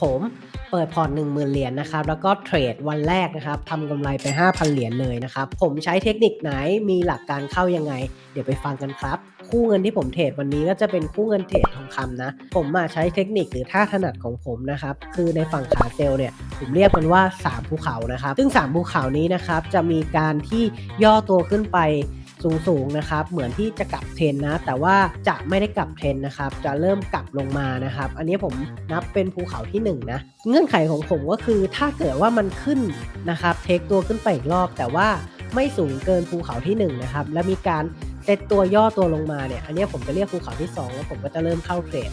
ผมเปิดพอร์ต10,000 เหรียญนะครับ แล้วก็เทรดวันแรกนะครับทำกำไรไป 5,000 เหรียญเลยนะครับ ผมใช้เทคนิคไหนมีหลักการเข้ายังไง เดี๋ยวไปฟังกันครับ คู่เงินที่ผมเทรดวันนี้ก็จะเป็นคู่เงินเทรดทองคำนะ ผมมาใช้เทคนิคหรือท่าถนัดของผมนะครับ คือในฝั่งขาเซลล์เนี่ย ผมเรียกมันว่า 3 ภูเขานะครับ ซึ่ง 3 ภูเขานี้นะครับจะมีการที่ย่อตัวขึ้นไป สูงๆนะครับ เหมือนที่จะกลับเทรนนะ แต่ว่าจะไม่ได้กลับเทรนนะครับ จะเริ่มกลับลงมานะครับ อันนี้ผมนับเป็นภูเขาที่1นนะ เงื่อนไขของผมก็คือถ้าเกิดว่ามันขึ้นนะครับ เทคตัวขึ้นไปอีกรอบ แต่ว่าไม่สูงเกินภูเขาที่1นะครับ และมีการเซตตัวย่อตัวลงมาเนี่ย อันนี้ผมจะเรียกภูเขาที่ 2 แล้วผมก็จะเริ่มเข้าเทรด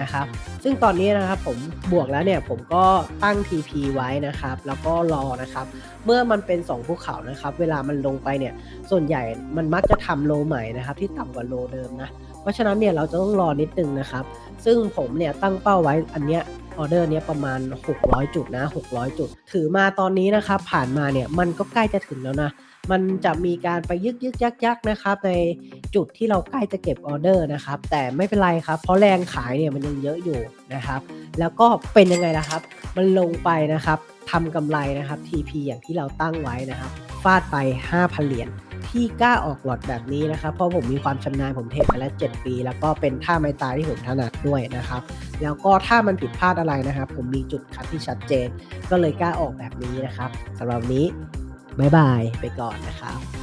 นะครับ ซึ่งตอนนี้นะครับผมบวกแล้วเนี่ยผมก็ตั้ง TP ไว้นะครับ แล้วก็รอนะครับ เมื่อมันเป็น2ภูเขานะครับ เวลามันลงไปเนี่ย ส่วนใหญ่มันมักจะทำโลใหม่นะครับ ที่ต่ำกว่าโลเดิมนะ เพราะฉะนั้นเนี่ยเราจะต้องรอนิดนึงนะครับ ซึ่งผมเนี่ยตั้งเป้าไว้อันเนี้ย ออเดอร์เนี้ยประมาณ 600 จุดนะ 600 จุด ถือมาตอนนี้นะครับผ่านมาเนี่ยมันก็ใกล้จะถึงแล้วนะมันจะมีการไปยึกยึกยักยักนะครับในจุดที่เราใกล้จะเก็บออเดอร์นะครับ แต่ไม่เป็นไรครับ เพราะแรงขายเนี่ยมันยังเยอะอยู่นะครับ แล้วก็เป็นยังไงล่ะครับ มันลงไปนะครับทำกำไรนะครับ TP อย่างที่เราตั้งไว้นะครับ ฟาดไป 5,000 เหรียญ ที่กล้าออกหลอดแบบนี้นะครับเพราะผมมีความชำนาญผมเทรดมาแล้ว 7 ปี แล้วก็เป็นท่าไม้ตายที่ผมถนัดด้วยนะครับ แล้วก็ถ้ามันผิดพลาดอะไรนะครับ ผมมีจุดคัดที่ชัดเจน ก็เลยกล้าออกแบบนี้นะครับสำหรับนนี้บ๊ายบายไปก่อนนะครับ